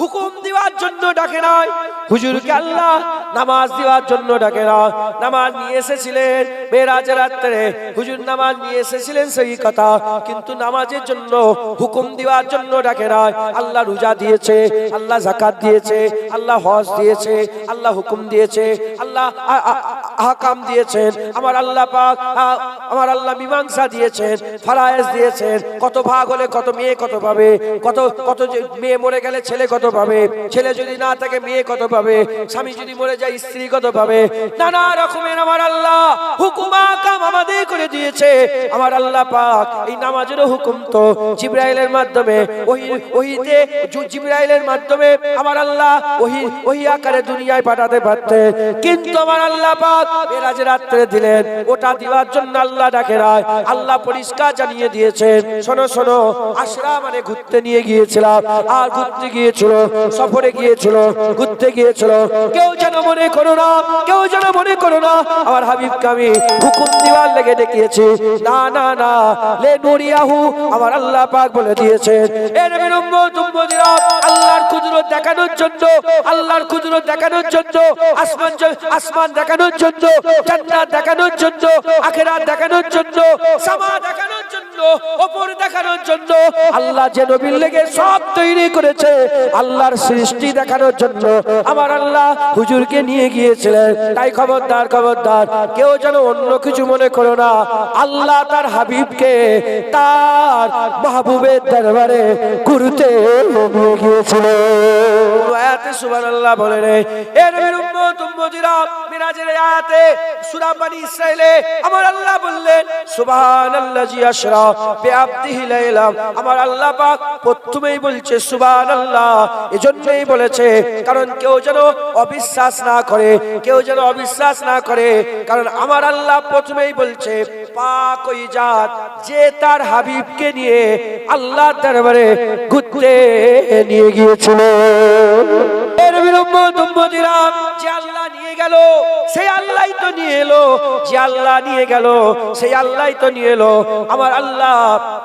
হুকুম দেওয়ার জন্য ডাকে নাই। হুজুরকে আল্লাহ নামাজ দেওয়ার জন্য ডাকে না নামাজ নিয়ে এসেছিলেন মেয়েরাজের রাত্রে। হুজুর নামাজ নিয়ে এসেছিলেন সেই কথা। কিন্তু নামাজের জন্য হুকুম দেওয়ার জন্য ডাকে নাই। আল্লাহ রোজা দিয়েছে, আল্লাহ জাকাত দিয়েছে, আল্লাহ হজ দিয়েছে, আল্লাহ হুকুম দিয়েছে, আল্লাহ আহকাম দিয়েছেন, আমার আল্লাহ পাক আমার আল্লাহ মীমাংসা দিয়েছেন, ফারায়েজ দিয়েছেন, কত ভাগ হলে কত মেয়ে কত পাবে, কত কত মেয়ে মরে গেলে ছেলে কত পাবে, ছেলে যদি না থাকে মেয়ে কত পাবে, স্বামী যদি মরে যায় স্ত্রী কত পাবে, নানা রকমের আমার আল্লাহ হুকুম আকাম আমাদের করে দিয়েছে, আমার আল্লাহ পাক, এই নামাজের হুকুম তো জিব্রাইলের মাধ্যমে ওই ওহিতে জিব্রাইলের মাধ্যমে আমার আল্লাহ ওহি ওহি আকারে দুনিয়ায় পাঠাতে পারতেন, কিন্তু আমার আল্লাহ পাক মেরাজ রাত্রে দিলেন। ওটা দেওয়ার জন্য আল্লাহ ডাকে রায়। আল্লাহ পরিষ্কার জানিয়ে দিয়েছেন, শোনো শোনো আশরা মানে ঘুরতে নিয়ে গিয়েছিলাম আর ঘুরতে গিয়েছিল, সফরে গিয়েছিল, ঘুরতে গিয়েছিল। কেউ যেন মনে করো না, কেউ যেন মনে করো না, আমার হাবিবকে আমি হুকুম দেওয়ার লেগে দেখিয়েছি না না না, লে নুরিয়াহু আমার আল্লাহ পাক বলে দিয়েছেন। এর বিরম্ব তুম্বদিরা আল্লাহর কুদরত দেখানোর জন্য, আল্লাহর কুদরত দেখানোর জন্য, আসমান আসমান দেখানোর জন্য জান্নাত দেখানোর জন্য, আখেরাত দেখানোর জন্য, সামা দেখানোর জন্য, ওপর দেখানোর জন্য, আল্লাহ যে নবীর লেগে সব তৈরি করেছে, আল্লাহর সৃষ্টি দেখানোর জন্য। আমার আল্লাহ হুজুরকে নিয়ে গিয়েছিলেন। তাই খবরদার খবরদার, কেউ যেন অন্য কিছু মনে করো না। আল্লাহ তার হাবিবকে তার মাহবুবের দরবারে ঘুরতে নিয়ে গিয়েছিল আয়াতে সুবহানাল্লাহ বলে রে। এর বিরুদ্ধ তুম্বজিরা মিরাজের আয়াতে সূরা বনি ইসরাইলে আমার আল্লাহ বললেন সুবহানাল্লাজি আশরা, বিআবদিহি লাইলাম আমার আল্লাহ পাক প্রথমেই বলছে, সুবহানাল্লাহ। এজন্যই বলেছে, কারণ কেউ যেন অবিশ্বাস না করে, কেউ যেন অবিশ্বাস না করে, কারণ আমার আল্লাহ প্রথমেই বলছে, পাক ওই জাত যে তার হাবিবকে নিয়ে আল্লাহ দরবারে ঘুরতে নিয়ে গিয়েছিল। এর বিলম্ব দম্পতিরাম যে আল্লাহ নিয়ে গেল, সেই আল্লাহই তো নিয়ে এলো, যে আল্লাহ নিয়ে গেল, সেই আল্লাহ তো নিয়ে এলো। আমার আল্লাহ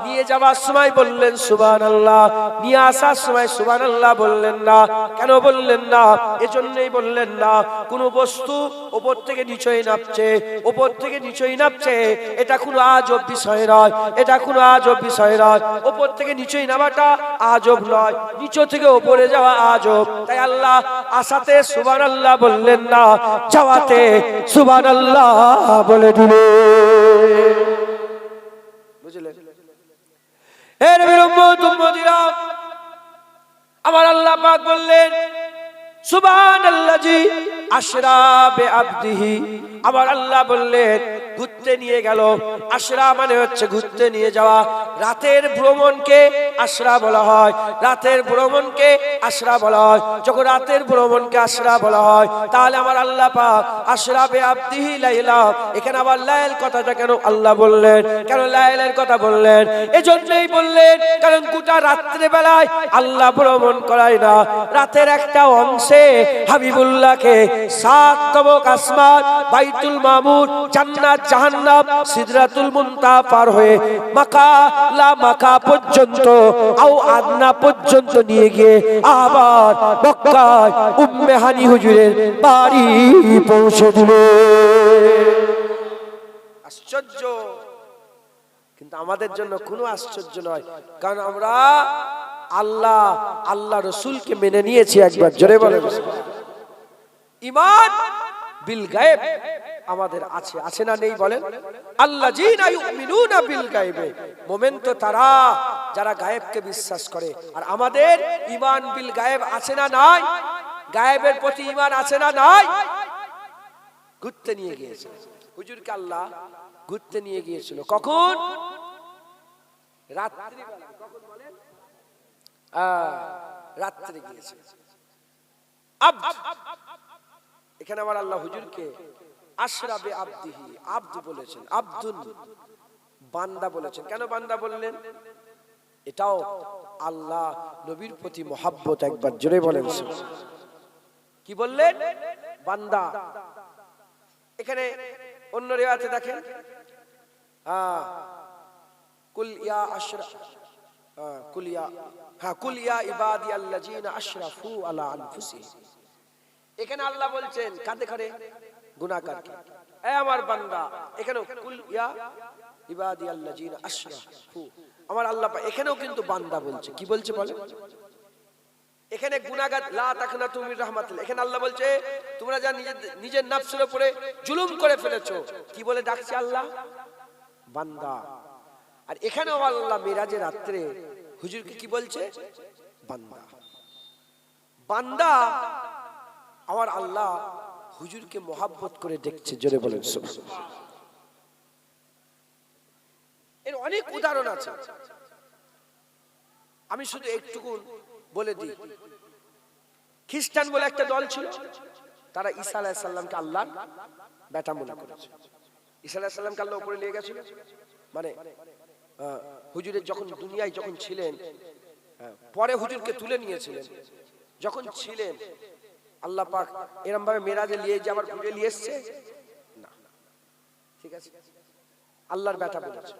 নিয়ে যাওয়ার সময় বললেন সুবান আল্লাহ নিয়ে আসার সময় সুবান আল্লাহ বললেন না। কেন বললেন না? এজন্যই বললেন না। কোনো বস্তু ওপর থেকে নিচই নামছে ওপর থেকে নিচই নামছে এটা কোনো আজব বিষয় নয়, এটা কোনো আজব বিষয় নয়। ওপর থেকে নিচই নামাটা আজব নয় নিচ থেকে ওপরে যাওয়া আজব। তাই আল্লাহ আসাতে সুবান আল্লাহ বললেন না, যাওয়াতে সুবান আল্লাহ বলে দিলে। বুঝলেন এর বিলম্ব তুম্বদিরা আমার আল্লাহ পাক বললেন সুবান আল্লাজি আশরাবে আব্দিহি আমার আল্লাহ বললেন, ঘুরতে নিয়ে গেল। আশরা মানে হচ্ছে ঘুরতে নিয়ে যাওয়া। রাতের ভ্রমণকে আশরা বলা হয়। রাতের ভ্রমণকে আশরা বলা হয়। যখন রাতের ভ্রমণকে আশরা বলা হয়, তাহলে আমার আল্লাহ পাক আশরাবে আব্দিহি লাইলা। এখানে আবার লাইল কথাটা কেন আল্লাহ বললেন? কেন লাইলের কথা বললেন? এজন্যই বললেন, কারণ গোটা রাত্রে বেলায় আল্লাহ ভ্রমণ করায় না। রাতের একটা অংশে হাবিবুল্লাহকে সাত তবক আসমান, বাইতুল জান্নাত, জাহান্নাম, সিদরাতুল মুনতা পার হয়ে মাকা, লা মাকা পর্যন্ত, আও আদনা পর্যন্ত নিয়ে গিয়ে আবার মক্কায় উম্মে হানি হুজুরের বাড়ি পৌঁছে দিল। আশ্চর্য! কিন্তু আমাদের জন্য কোনো আশ্চর্য নয়, কারণ আমরা আল্লাহ আল্লাহ রসুলকে মেনে নিয়েছি একবার, জোরে বলে ইমান বিল গায়েব। আমাদের আছে আছে না নেই বলেন? আল্লাহ ইউমিনুনা বিল গায়েবে। মোমেন তো তারা, যারা গায়েবকে বিশ্বাস করে। আর আমাদের ইমান বিল গায়েব আছে না নাই? গায়েবের প্রতি ইমান আছে না নাই? ঘুরতে নিয়ে গিয়েছে। হুজুরকে আল্লাহ ঘুরতে নিয়ে গিয়েছিল। কখন? রাত্রি রাত্রে গিয়েছে। আব্দ। এখানে আমার আল্লাহ হুজুরকে আশরাবে আব্দিহি আব্দ বলেছেন আব্দুল বান্দা বলেছেন। কেন বান্দা বললেন? এটাও আল্লাহ নবীর প্রতি মহাব্বত একবার জোরে বলেন কি বললেন? বান্দা। এখানে অন্য রেওয়াতে দেখেন। আহ, কুল ইয়া আশরা হ্যাঁ, কুলিয়া হ্যাঁ কুলিয়া ইবাদি আল্লাযিনা আশরাফু আলা আনফুসিহিম। এখানে আল্লাহ বলছেন, কাঁদে করে গুনাহগারকে এ আমার বান্দা এখানে কুল ইয়া ইবাদি আল্লাযিনা আশরাফু। আমার আল্লাহ এখানেও কিন্তু বান্দা বলছে। কি বলছে বলে? এখানে গুনাহগার, লা তাকনা তুমি রাহমাতুল্লাহ। এখানে আল্লাহ বলছে, তোমরা যা নিজের নিজের নফসের উপরে জুলুম করে ফেলেছো, কি বলে ডাকছে আল্লাহ? বান্দা। আর এখানেও আল্লাহ মিরাজের রাত্রে হুজুরকে কি বলছে? বান্দা। বান্দা আমার আল্লাহ হুজুরকে মোহাব্বত করে দেখছে, জোরে বলেন এর অনেক উদাহরণ আছে। আমি শুধু একটুকু বলে দিই। খ্রিস্টান বলে একটা দল ছিল, তারা ঈসা আলাইহিস সালামকে আল্লাহর বেটা মনে করেছে। ঈসা আলাইহিস সালামকে আল্লাহ উপরে নিয়ে গেছিল। মানে হুজুরের যখন দুনিয়ায় যখন ছিলেন পরে হুজুরকে তুলে নিয়েছিলেন। যখন ছিলেন আল্লাহ পাক এরম ভাবে মেরাজে নিয়ে যে আবার ঘুরে নিয়ে এসছে? না। ঠিক আছে? আল্লাহর বেটা বলেছে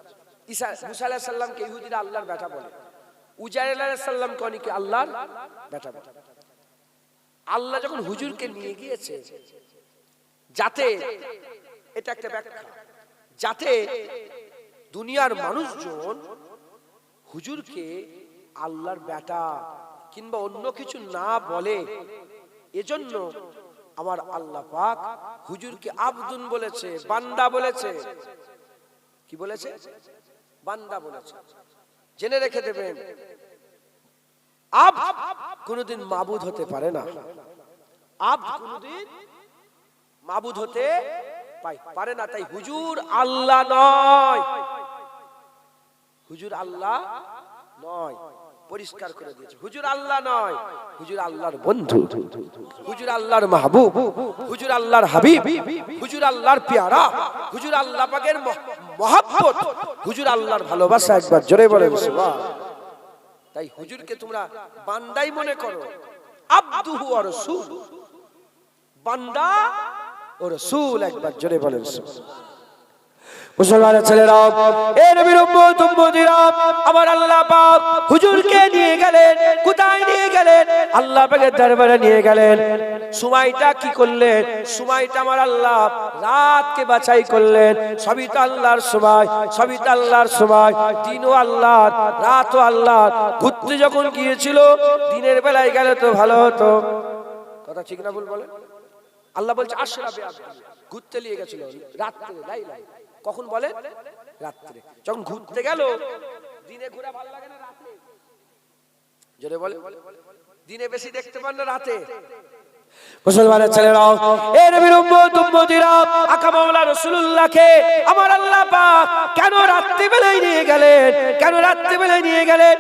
ঈসা মুসা আলাইহিস সালামকে ইহুদিরা আল্লাহর বেটা বলে। উজাইর আলাইহিস সালামকে অনেকে আল্লাহর বেটা বলে। আল্লাহ যখন হুজুরকে নিয়ে গিয়েছে, যাতে এটা একটা ব্যাখ্যা, যাতে দুনিয়ার মানুষজন হুজুরকে আল্লাহর বেটা কিংবা অন্য কিছু না বলে এজন্য আমার আল্লাহ পাক হুজুরকে আব্দুন বলেছে, বান্দা বলেছে। কি বলেছে? বান্দা বলেছে। জেনে রেখে দেবেন আব কোনোদিন মাবুদ হতে পারে না। আব কোনোদিন মাবুদ হতে পারে না। তাই হুজুর আল্লাহ নয়। হুজুর আল্লাহ নয়। পরিষ্কার করে দিয়েছে। হুজুর আল্লাহ নয়। হুজুর আল্লাহর বন্ধু। হুজুর আল্লাহর মাহবুব। হুজুর আল্লাহর হাবিব। হুজুর আল্লাহর পেয়ারা। হুজুর আল্লাহ পাকের মহাব্বত। হুজুর আল্লাহর ভালোবাসা একবার জোরে বলেন সুবহান তাই হুজুরকে তোমরা বান্দাই মনে করো। আব্দুহু আর রসুল। বান্দা ও রসুল একবার জোরে সুবহান। মুসলমানের ছেলেরা, এ নবীর উম্মত, উম্মতিরা, আমার আল্লাহ পাক হুজুরকে নিয়ে গেলেন, কোথায় নিয়ে গেলেন? আল্লাহ পাকের দরবারে নিয়ে গেলেন। সময়টা কি করলেন? সময়টা আমার আল্লাহ রাতকে বাছাই করলেন। সবই তো আল্লাহর সময়, সবই তো আল্লাহর সময়। দিনও আল্লাহর, রাতও আল্লাহ ঘুরতে যখন গিয়েছিল, দিনের বেলায় গেলে তো ভালো হতো। কথা ঠিক না ভুল বলে আল্লাহ বলছে আব্দি ঘুরতে নিয়ে গেছিল, রাত্রে লাইলাই কখন বলে? রাত্রে। যখন ঘুরতে গেল, দিনে ঘুরে ভালো লাগে না রাতে। জোরে বলে। দিনে বেশি দেখতে পান না রাতে। মুসলমানের ছেলেরা এ নবীর উম্মত আকা মাওলা রাসূলুল্লাহকে আমার আল্লাহ কেন রাত্রি বেলায় নিয়ে গেলেন? কেন রাত্রি বেলায় নিয়ে গেলেন?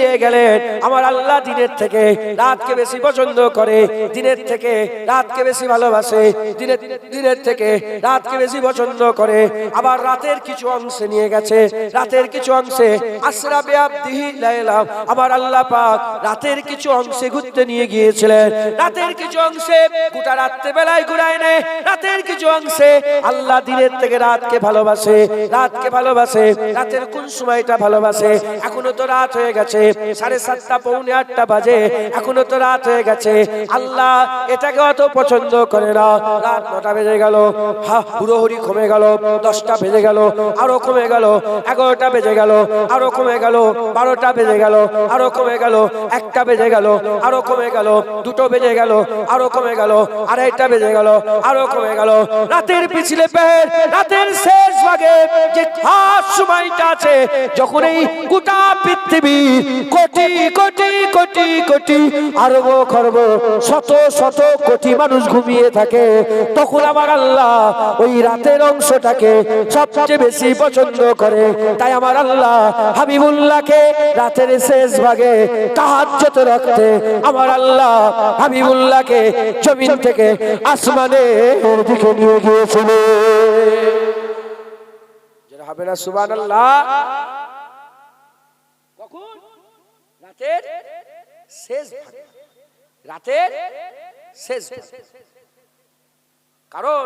নিয়ে গেলেন। আমার আল্লাহ দিনের থেকে রাতকে বেশি পছন্দ করে, দিনের থেকে রাতকে বেশি ভালোবাসে, দিনের দিনের থেকে রাতকে বেশি পছন্দ করে। আবার রাতের কিছু অংশে নিয়ে গেছে, রাতের কিছু অংশে আশরাফে আব্দিহি লাইলাম। আমার আল্লাহ পাক রাতের কিছু অংশে ঘুরতে নিয়ে গিয়েছিলেন। রাতের কিছু অংশে গোটা রাত্রে বেলায় ঘুরায় নেয়। রাতের কিছু অংশে আল্লাহ দিনের থেকে রাতকে ভালোবাসে রাতকে ভালোবাসে, রাতের কোন সময়টা ভালোবাসে। এখনও তো রাত হয়ে গেছে, সাড়ে সাতটা, পৌনে আটটা বাজে। এখনও তো রাত হয়ে গেছে। আল্লাহ এটাকে অত পছন্দ করে না। রাত নটা বেজে গেল, হা, হুড়োহুড়ি কমে গেল, দশটা বেজে গেল, আরও কমে গেল, এগারোটা বেজে গেল, আরও কমে গেল, বারোটা বেজে গেল, আরও কমে গেল, একটা বেজে গেল, আরও কমে গেল, দুটো বেজে গেল আরও কমে গেল, আড়াইটা বেজে গেল, আরও কমে গেল। রাতের পিছলে পেট রাতের শেষ ভাগে যে খাস সময়টা আছে, যখন এই গোটা পৃথিবী কোটি কোটি কোটি কোটি, আরব, খরব, শত শত কোটি মানুষ ঘুমিয়ে থাকে, তখন আমার আল্লাহ ওই রাতের অংশটাকে সবচেয়ে বেশি পছন্দ করে। তাই আমার আল্লাহ হাবিবুল্লাহকে রাতের শেষ ভাগে তাহাজ্জত রাখতে আমার আল্লাহ হাবিবুল্লাহকে জমিন থেকে আসমানের দিকে নিয়ে গিয়েছিল। হবে না কখন? রাতের শেষ রাতের শেষ কারণ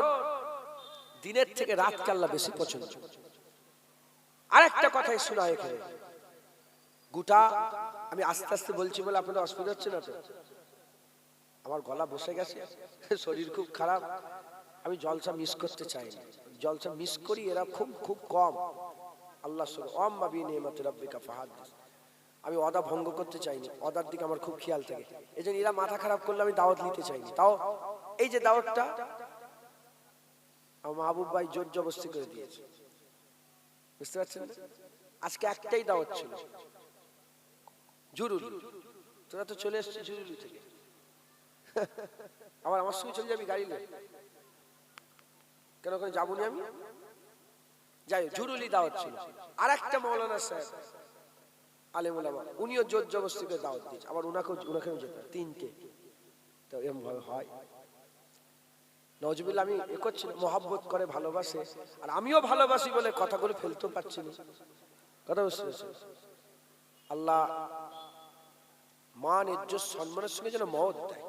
দিনের থেকে রাতকে আল্লাহ বেশি পছন্দ আরেকটা কথাই শোনা এখানে। গোটা আমি আস্তে আস্তে বলছি বলে আপনাদের অসুবিধা হচ্ছে না তো? আমার গলা বসে গেছে, শরীর খুব খারাপ। আমি জলসা মিস করতে চাই না জলসা মিস করি, এরা খুব খুব কম। আল্লাহ অম আমি অদা ভঙ্গ করতে চাইনি, অদার দিকে আমার খুব খেয়াল থাকে। এই জন্য এরা মাথা খারাপ করলে আমি দাওয়াত নিতে চাইনি। তাও এই যে দাওয়াতটা, আমার মাহবুব ভাই জোর জবস্তি করে দিয়েছে। বুঝতে পারছেন আজকে একটাই দাওয়াত ছিল। জরুরি তোরা তো চলে এসছিস জরুরি থেকে। আবার আমার সঙ্গে চলে যাবি গাড়ি নিয়ে? কেন ওখানে যাব নি আমি? যাই জরুরি দাওয়াত ছিল। আর একটা মৌলানা সাহেব, আলেমুল উনিও জোর জবস্তি করে দাওয়াত দিয়েছে। আবার উনাকেও উনাকেও যেতে তিনটে তো এরকম ভাবে হয়। নজবিল আমি এ করছি মহাব্বত করে ভালোবাসে। আর আমিও ভালোবাসি বলে কথাগুলো ফেলতেও পারছি না। কথা বুঝতে আল্লাহ মান, ইজ্জত, সম্মানের সঙ্গে যেন মহৎ দেয়।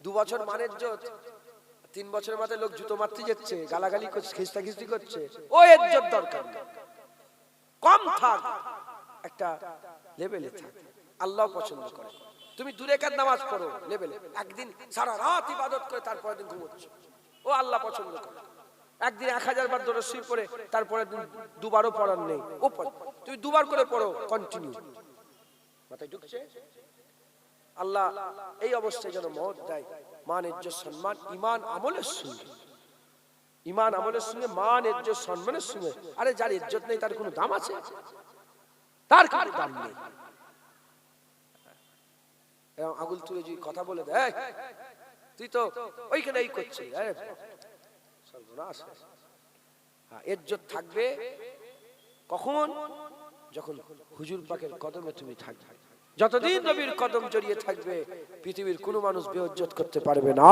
দু বছর মান ইজ্জত তিন বছরের মাথায় লোক জুতো মারতে যাচ্ছে, গালাগালি করছে, খিস্তা খিস্তি করছে। ও ইজ্জত দরকার কম থাক, একটা লেভেলে থাক। আল্লাহ পছন্দ করে। তুমি দূরে কার নামাজ পড়ো লেভেলে। একদিন সারা রাত ইবাদত করে তারপরে দিন ঘুমোচ্ছ। ও আল্লাহ পছন্দ করে। একদিন এক হাজার বার ধরে শুয়ে পড়ে তারপরে দুবারও পড়ার নেই। ও। তুমি দুবার করে পড়ো কন্টিনিউ মাথায় ঢুকছে? আল্লাহ এই অবস্থায় যেন মহৎ দেয়। মান ইজ্জত সম্মান ইমান আমলের সঙ্গে। ইমান আমলের সঙ্গে মান ইজ্জত সম্মানের সঙ্গে। আরে যার ইজ্জত নেই, তার কোনো দাম আছে? তার কোনো দাম নেই। আগুল তুলে যদি কথা বলে দেয় তুই তো ওইখানে এই করছিস সর্বনাশ। হ্যাঁ থাকবে কখন? যখন হুজুর পাকের কদমে তুমি থাকবে। যতদিন নবীর কদম জড়িয়ে থাকবে, পৃথিবীর কোনো মানুষ বেউজ্জত করতে পারবে না।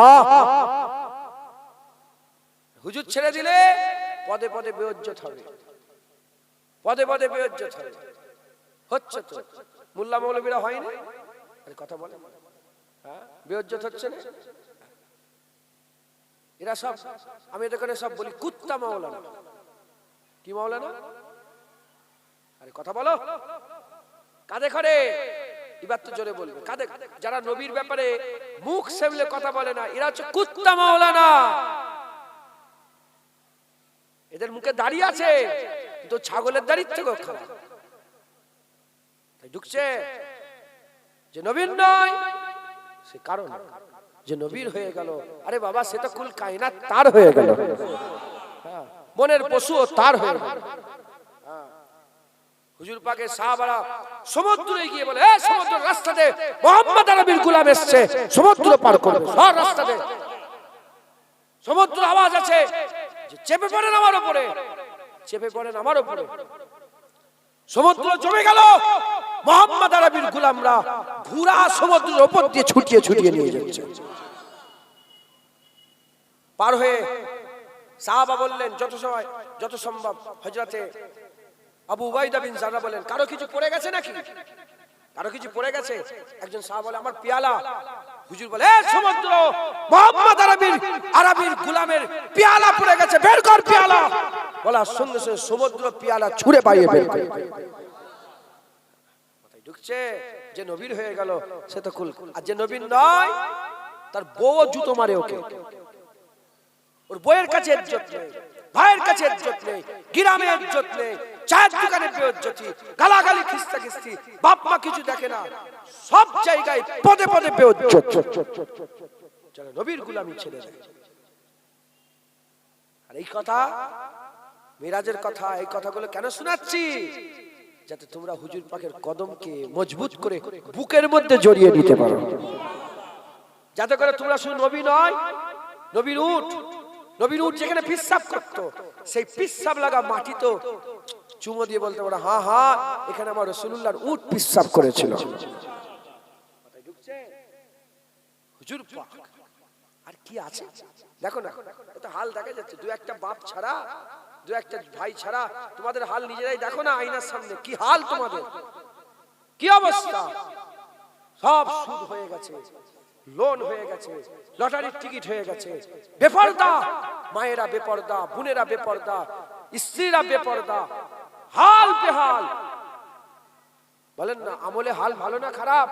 হুজুর ছেড়ে দিলে পদে পদে বেউজ্জত হবে। পদে পদে বেউজ্জত হবে। হচ্ছে তো। মোল্লা মৌলবীরা হয়নি? কথা বলে হ্যাঁ? বেউজ্জত হচ্ছে না? এরা সব, আমি করে সব বলি, কুত্তা মাওলানা। কি মাওলানা? আরে কথা বলো। কাঁধে করে এবার তো জোরে বলবে। কাঁধে যারা নবীর ব্যাপারে মুখ সেবলে কথা বলে না এরা হচ্ছে কুত্তা মাওলানা। এদের মুখে দাঁড়িয়ে আছে কিন্তু ছাগলের দাড়ির থেকেও খারাপ। ঢুকছে যে নবীর নয় সে কারণ যে নবীর হয়ে গেল। আরে বাবা সে কুল কায়না তার হয়ে গেল। হ্যাঁ, মনের পশুও তার হয়ে গেল। হুজুর পাকে সাহাবারা সমুদ্রে গিয়ে বলে সমুদ্র রাস্তাতে মোহাম্মদ আরবির গোলাম এসছে, সমুদ্র পার সব রাস্তাতে। সমুদ্র আওয়াজ আছে চেপে পড়েন আমার উপরে, চেপে পড়েন আমার উপরে। সমুদ্র জমে গেল, মোহাম্মদ আরবির গোলামরা পুরা সমুদ্রের উপর দিয়ে ছুটিয়ে ছুটিয়ে নিয়ে যাচ্ছে। পার হয়ে সাহাবা বললেন, যত সময়, যত সম্ভব হজরতে আবু উবাইদা বিন জারা বলেন, কারও কিছু পড়ে গেছে নাকি? কারও কিছু পড়ে গেছে? একজন সাহাবা বলে, আমার পিয়ালা। হুজুর বলে, "এ সমুদ্র, মোহাম্মদ আরবির আরবির গোলামের পিয়ালা পড়ে গেছে, বের কর পিয়ালা। বলার সঙ্গে সঙ্গে সমুদ্র পিয়ালা ছুঁড়ে পাইয়ে বের করে। ঢুকছে যে নবীর হয়ে গেল, সে তো কুল। আর যে নবীর নয়, তার বউ জুতো মারে ওকে। ওর বইয়ের কাছে ইজ্জত নেই। ভাইয়ের কাছে ইজ্জত নেই গ্রামে ইজ্জত নেই চায়ের দোকানে বেজ্জতি গালাগালি, খিস্তা খিস্তি, বাপ মা কিছু দেখে না, সব জায়গায় পদে পদে বেজ্জত যারা নবীর গুলামি ছেড়ে দেয়। আর এই কথা, মিরাজের কথা, এই কথাগুলো কেন শোনাচ্ছি? যাতে তোমরা হুজুর পাকের কদমকে মজবুত করে বুকের মধ্যে জড়িয়ে নিতে পারো। যাতে করে তোমরা শুধু নবী নয়, নবীর উঠ উঠ যেখানে পিসাব করত, সেই পিসাব লাগা মাটি তো চুমো দিয়ে বলতে পারো, হা হা, এখানে আমার রসুল্লাহর উঠ পিসাব করেছিল। হুজুর আর কি আছে? দেখো না এটা হাল দেখা যাচ্ছে, দু একটা বাপ ছাড়া, দু একটা ভাই ছাড়া, তোমাদের হাল নিজেরাই দেখো না আয়নার সামনে, কি হাল তোমাদের? কি অবস্থা? সব সুদ হয়ে গেছে। লোন হয়ে গেছে, লটারির টিকিট হয়ে গেছে। বেপরদা, মায়েরা বেপরদা, বোনেরা বেপরদা, স্ত্রীরা বেপরদা, হাল বেহাল। বলেন না, আমলে হাল ভালো না খারাপ?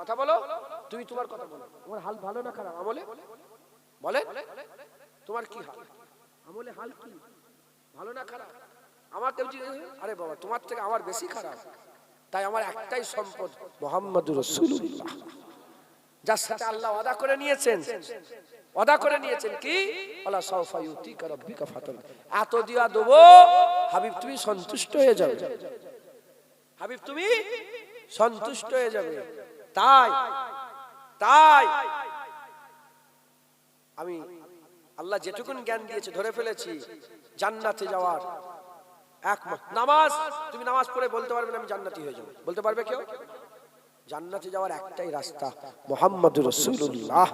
কথা বলো, তুমি তোমার কথা বলো। তোমার হাল ভালো না খারাপ, আমলে? বলে? তোমার কি হাল? আমলে হাল কি? ভালো না খারাপ? আমার কেউ আরে বাবা, তোমার থেকে আমার বেশি খারাপ। তাই আমার একটাই সম্পদ মোহাম্মদ রসুল্লাহ যার সাথে আল্লাহ ওয়াদা করে নিয়েছেন। ওয়াদা করে নিয়েছেন কি? আল্লাহ সাউফা ইউতিকা রাব্বিকা ফাতান এত দিয়া দেবো, হাবিব তুমি সন্তুষ্ট হয়ে যাবে। হাবিব তুমি সন্তুষ্ট হয়ে যাবে। তাই তাই আমি আল্লাহ যেটুকুন জ্ঞান দিয়েছে, ধরে ফেলেছি, জান্নাতে যাওয়ার এক নামাজ, তুমি নামাজ পড়ে বলতে পারবে না আমি জান্নাতি হয়ে যাব। বলতে পারবে কেউ? জান্নাতে যাওয়ার একটাই রাস্তা মোহাম্মদ রসুল্লাহ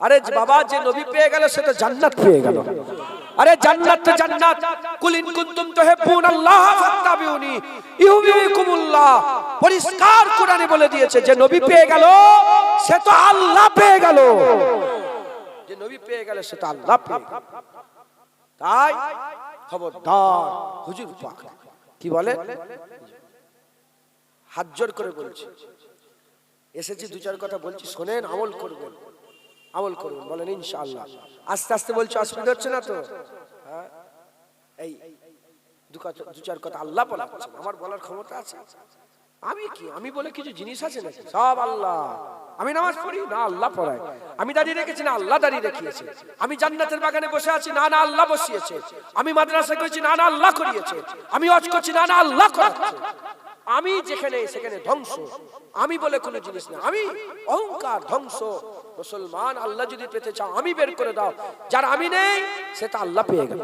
আরে বাবা যে নবী পেয়ে গেল সে তো জান্নাত পেয়ে গেল। আরে জান্নাত তো জান্নাত। কুলিন কুনতুম তুহিব্বুন আল্লাহ ফাত্তাবিউনি ইউবিকুমুল্লাহ পরিষ্কার কোরআনে বলে দিয়েছে যে নবী পেয়ে গেল সে তো আল্লাহ পেয়ে গেল। যে নবী পেয়ে গেল সে তো আল্লাহ পেয়ে গেল। তাই খবরদার হুজুর পাক। কি বলে? হাত জোর করে বলছি। এসেছি দু চার কথা বলছি, শোনেন, আমল করবেন। আমল করবেন, বলেন, ইনশাআল্লাহ। আস্তে আস্তে বলছি, অসুবিধা হচ্ছে না তো? হ্যাঁ? এই, দু চার কথা আল্লাহ বলাচ্ছেন আমার বলার ক্ষমতা আছে? আমি কি, আমি বলে কিছু জিনিস আছে নাকি? সব আল্লাহ। আমি নামাজ পড়ি? না, আল্লাহ পড়ায়। আমি দাঁড়িয়ে রেখেছি? না, আল্লাহ দাঁড়িয়ে রেখেছে আমি জান্নাতের বাগানে বসে আছি? না না, আল্লাহ বসিয়েছে। আমি মাদ্রাসা করেছি? না না, আল্লাহ করিয়েছে। আমি অজ করছি? না না, আল্লাহ করাচ্ছে। আমি যেখানে, সেখানে ধ্বংস। আমি বলে কোনো জিনিস না। আমি অহংকার, ধ্বংস। মুসলমান, আল্লাহ যদি পেতে চাও, আমি বের করে দাও। যার আমি নেই সেটা আল্লাহ পেয়ে গেল।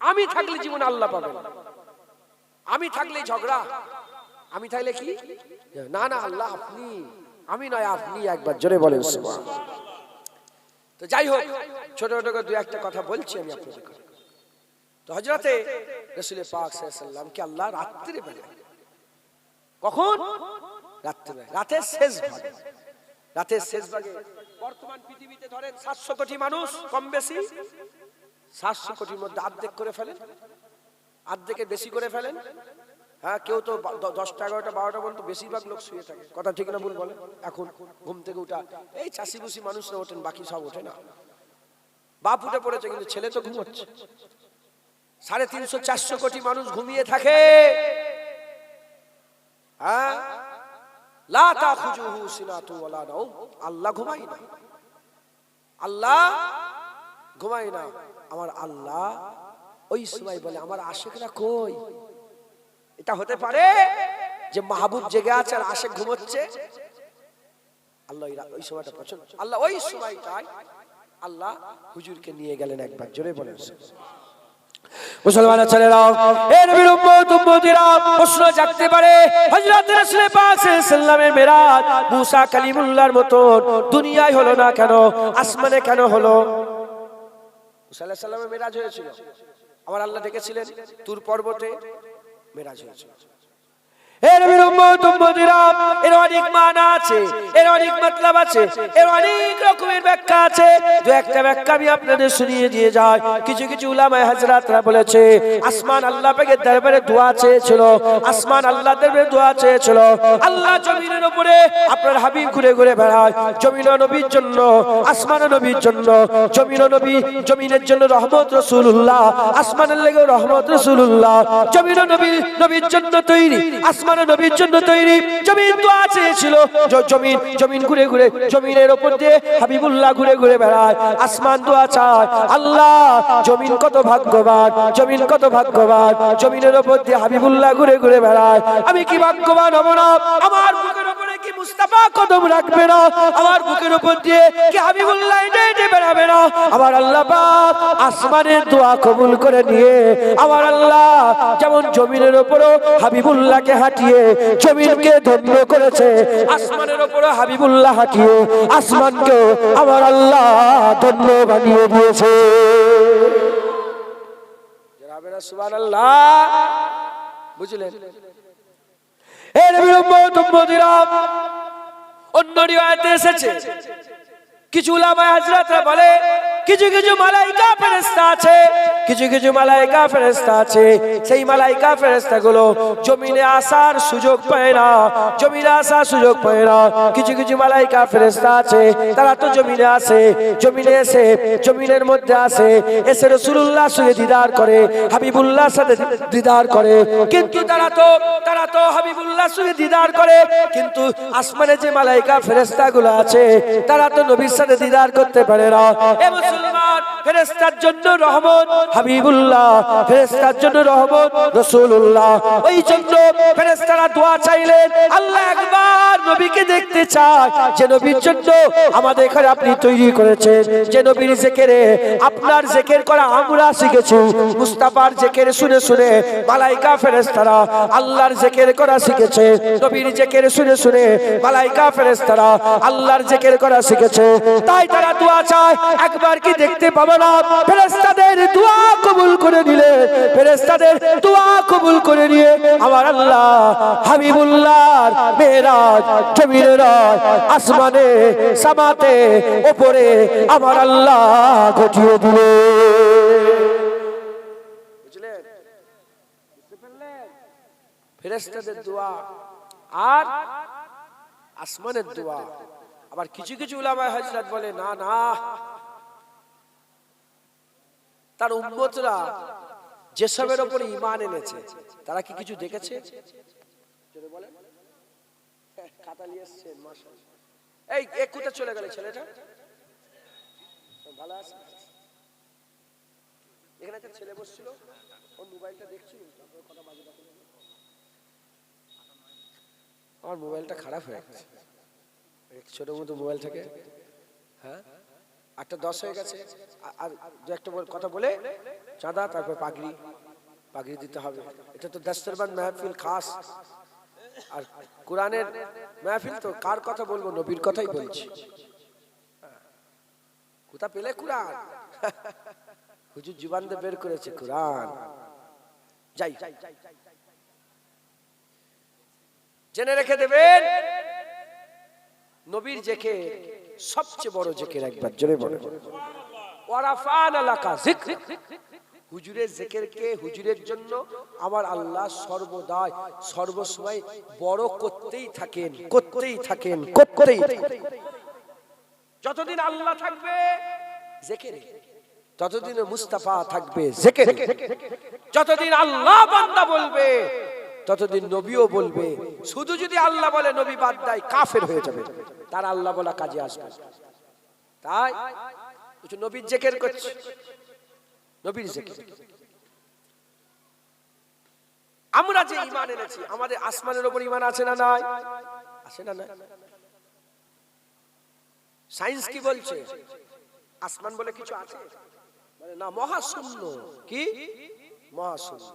আমি থাকলে জীবন আল্লাহ পাবেন। আমি থাকলে ঝগড়া। আমি থাকলে কি? না না, আল্লাহ আপনি, আমি নয়, আপনি একবার জোরে বলেন। তো যাই হোক, ছোট ছোট করে দু একটা কথা বলছি আমি আপনাদের তো হজরতে রসুল পাক সাল্লাম কি আল্লাহ রাত্রে বেলা কখন? রাত্রে রাতের শেষ ভাগে। রাতের শেষ ভাগে। বর্তমান পৃথিবীতে ধরেন সাতশো কোটি মানুষ, কম বেশি। সাতশো কোটির মধ্যে অর্ধেক করে ফেলেন। অর্ধেকের বেশি করে ফেলেন। হ্যাঁ কেউ তো দশটা, এগারোটা, বারোটা পর্যন্ত বেশিরভাগ লোক শুয়ে থাকে। কথা ঠিক না ভুল বলে এখন ঘুম থেকে উঠা। এই চাষি বুসি মানুষরা ওঠেন, বাকি সব ওঠে না। বাপ উঠে পড়েছে, কিন্তু ছেলে তো ঘুমোচ্ছে। সাড়ে তিনশো, চারশো কোটি মানুষ ঘুমিয়ে থাকে। হ্যাঁ? আল্লাহ ঘুমাই না। আল্লাহ ঘুমাই না। আমার আল্লাহ ওই সময় বলে, আমার আশেকরা কই? এটা হতে পারে যে মাহবুব জেগে আছে আর আশেক ঘুমোচ্ছে। আল্লাহ ওই সময়টা পছন্দ। আল্লাহ ওই সময়টায় আল্লাহ হুজুরকে নিয়ে গেলেন একবার। জোরে বলেন। মুসলমানের ছেলেরাও এর উম্মতিরা প্রশ্ন জাগতে পারে হজরত রাসূল পাশে সাল্লামের মেরাজ মুসা কালিমুল্লাহর মতো দুনিয়ায় হলো না কেন, আসমানে কেন হলো? মুসা সালামের মেরাজ হয়েছিল। আমার আল্লাহ ডেকেছিলেন, তুর পর্বতে মেরাজ হয়েছিল। এর এর অনেক মানা আছে, এর অনেক মতলব আছে, এর অনেক রকমের ব্যাখ্যা আছে। দু একটা ব্যাখ্যা আমি আপনাদের শুনিয়ে দিয়ে যাই। কিছু কিছু উলামায়ে হযরতরা বলেছে, আসমান আল্লাহ পাকের দরবারে দোয়া চেয়েছিল, আসমান আল্লাহ দরবারে দোয়া চেয়েছিল। আল্লাহ জমিনের উপরে আপনার হাবিব ঘুরে ঘুরে বেড়ায়। জমিন নবীর জন্য, আসমান নবীর জন্য, জমিন নবী, জমিনের জন্য রহমত রাসূলুল্লাহ, আসমানের লেগে রহমত রাসূলুল্লাহ। জমিন নবী, নবীর জন্য তৈরি, আসমান ও নবীর জন্য তৈরি। জমিন তো আছে, ছিল। জমিন জমিন ঘুরে ঘুরে, জমিনের উপর দিয়ে হাবিবুল্লাহ ঘুরে ঘুরে বেড়ায়। আসমান দোয়া চায়, আল্লাহ, জমিন কত ভাগ্যবান, জমিন কত ভাগ্যবান। জমিনের উপর দিয়ে হাবিবুল্লাহ ঘুরে ঘুরে বেড়ায়। আমি কি ভাগ্যবান হব না? আমার মুস্তাফা কদম রাখবে না। আমার বুকের উপর দিয়ে কি হাবিবুল্লাহ হেঁটে বেড়াবে না? আমার আল্লাহ পাক আসমানের দোয়া কবুল করে নিয়ে, আমার আল্লাহ যেমন জমিনের উপরও হাবিবুল্লাহকে হাঁটিয়ে জমিনকে ধন্য করেছে, আসমানের উপরও হাবিবুল্লাহ হাঁটিয়ে আসমানকেও আমার আল্লাহ ধন্য বানিয়ে দিয়েছে। সুবহানাল্লাহ। বুঝলেন? এ নবীর উম্মত উম্মতিরা অন্য রিওয়ায়াতে এসেছে। কিছু লামায় হাজরাতরা বলে কিছু কিছু মালাইকা ফেরেশতা আছে, কিছু কিছু মালাইকা ফেরেস্তা আছে। সেই মালাইকা ফেরেস্তা গুলো জমিনে আসার সুযোগ পায় না, জমিনে আসার সুযোগ পায় না। কিছু কিছু মালাইকা ফেরেস্তা আছে, তারা তো জমিনে আসে, জমিনে এসে, জমিনের মধ্যে আসে, এসে রসুল্লাহ সঙ্গে দিদার করে হাবিবুল্লাহ সাথে দিদার করে। কিন্তু তারা তো তারা তো হাবিবুল্লাহ সঙ্গে দিদার করে। কিন্তু আসমানে যে মালাইকা ফেরেস্তা গুলো আছে, তারা তো নবীর সাথে দিদার করতে পারে না। আপনার জেকের করা আমরা শিখেছি, মুস্তাফার জেকের শুনে শুনে, মালাইকা ফেরেস্তারা আল্লাহর জেকের করা শিখেছে, নবীর জেকের শুনে শুনে, মালাইকা ফেরেস্তারা আল্লাহর জেকের করা শিখেছে। তাই তারা দোয়া চায়, একবার কি দেখতে পাবো না? ফেরেস্তাদের দোয়া কবুল করে দিলে ফেরেস্তাদের দোয়া কবুল করে নিয়ে আমার আল্লাহ হাবিবুল্লাহর মেরাজ জমিনের আসমানে, সামাতে, ওপরে আমার আল্লাহ ঘটিয়ে দিলে। ফেরেস্তাদের দোয়া আর আসমানের দোয়া। আবার কিছু কিছু উলামায়ে হযরত বলে, না না তার উম্মতরা যেসবের উপর ইমান এনেছে, তারা কি কিছু দেখেছে? এই এক কোথায় চলে গেল ছেলেটা। ভালো আছে? এখানে একটা ছেলে বসছিল ওর মোবাইলটা দেখছিল কথা বাজে আমার মোবাইলটা খারাপ হয়ে গেছে। ছোট মতো মোবাইল থেকে। হ্যাঁ? আটটা দশ হয়ে গেছে। আর দু একটা কথা বলে চাঁদা, তারপর পাগড়ি পাগড়ি দিতে হবে। এটা তো দস্তরবান মেহফিল খাস। আর কোরআনের মেহফিল তো কার কথা বলব? নবীর কথাই বলছি। কোথা পেলে কোরআন? হুজুর জীবান দিয়ে বের করেছে কোরআন। যাই। জেনে রেখে দেবেন, নবীর জেকে সবচেয়ে বড় জেকের একবার, জোরে বলে। ওয়ারাফান আলাকা হুজুরের হুজুরের জন্য আমার আল্লাহ সর্বদাই, সর্বসময় বড় করতেই থাকেন করতেই থাকেন, করতেই যতদিন আল্লাহ থাকবে ততদিন মুস্তাফা থাকবে, জেকেরে। যতদিন আল্লাহ বান্দা বলবে ততদিন নবীও বলবে, শুধু যদি আল্লাহ বলে নবী বাদ দেয়, কাফের হয়ে যাবে। তার আল্লাহ বলা কাজে আসবে। তাই নবীর জেকের করছে। নবীর জেকের আমরা যে ইমান এনেছি, আমাদের আসমানের উপর ইমান আছে না নাই? আছে না নাই? সায়েন্স কি বলছে? আসমান বলে কিছু আছে? না, মহাশূন্য। কি? মহাশূন্য।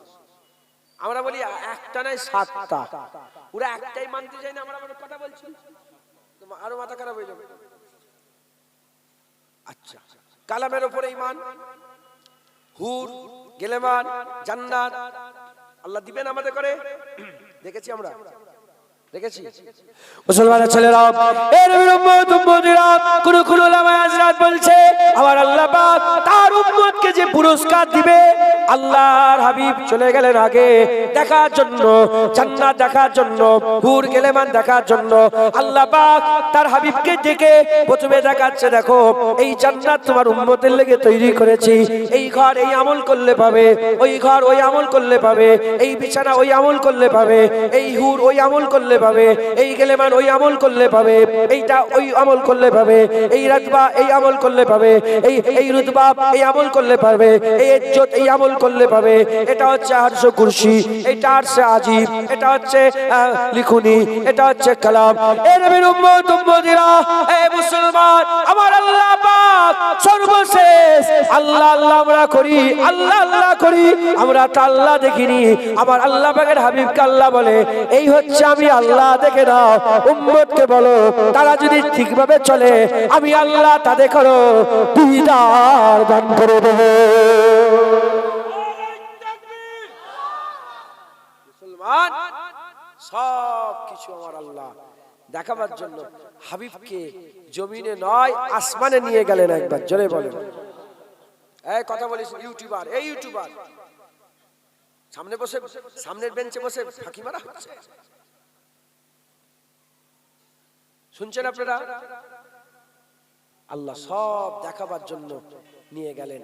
আমরা বলি একটা নাই সাতটা। ওরা একটাই মানতে চাই না, আমরা কথা বলছি। আরও মাথা খারাপ হয়ে যাবে। আচ্ছা কালামের উপরে ইমান হুর, গেলেমান, জান্নাত, আল্লাহ দিবেন আমাদের করে। দেখেছি আমরা, দেখেছি। মুসলমানের ছেলেরা বলছে, আমার আল্লাহ পাক তার উম্মতকে যে পুরস্কার দিবে আল্লাহর হাবিব চলে গেলেন আগে। দেখার জন্য, জান্নাত দেখার জন্য, হুর গেলেমান দেখার জন্য। আল্লাহ পাক তার হাবিবকে ডেকে প্রথমে দেখাচ্ছে, দেখো, এই জান্নাত তোমার উম্মতের লেগে তৈরি করেছি। এই ঘর এই আমল করলে পাবে, ওই ঘর ওই আমল করলে পাবে, এই বিছানা ওই আমল করলে পাবে, এই হুর ওই আমল করলে পাবে, এই গেলেমান ওই আমল করলে পাবে, এইটা ওই আমল করলে পাবে, এই রাতবা এই আমল করলে পাবে, এই এই রুতবা এই আমল করলে পাবে এই ইজ্জত এই আমল করলে পাবে। এটা হচ্ছে আরশ কুরসি এটা হচ্ছে আজিব, এটা হচ্ছে লিখুনি, এটা হচ্ছে কালাম। মুসলমান, আমার আল্লাহ সর্বশেষ। আল্লাহ আল্লাহ আমরা করি, আল্লাহ আল্লাহ করি, আমরা তো আল্লাহ দেখিনি। আমার আল্লাহ পাকের হাবিবকে আল্লাহ বলে, এই হচ্ছে আমি আল্লাহ দেখে নাও। উম্মতকে বলো, তারা যদি ঠিকভাবে চলে, আমি আল্লাহ তাদের করো। দিদার দান করে দেবো। মুসলমান সব কিছু আমার আল্লাহ দেখাবার জন্য হাবিবকে জমিনে নয়, আসমানে নিয়ে গেলেন একবার, জোরে বলেন। এই কথা বলিস, ইউটিউবার, এই ইউটিউবার। সামনে বসে, সামনের বেঞ্চে বসে ফাঁকি মারা হচ্ছে। শুনছেন আপনারা? আল্লাহ সব দেখাবার জন্য নিয়ে গেলেন।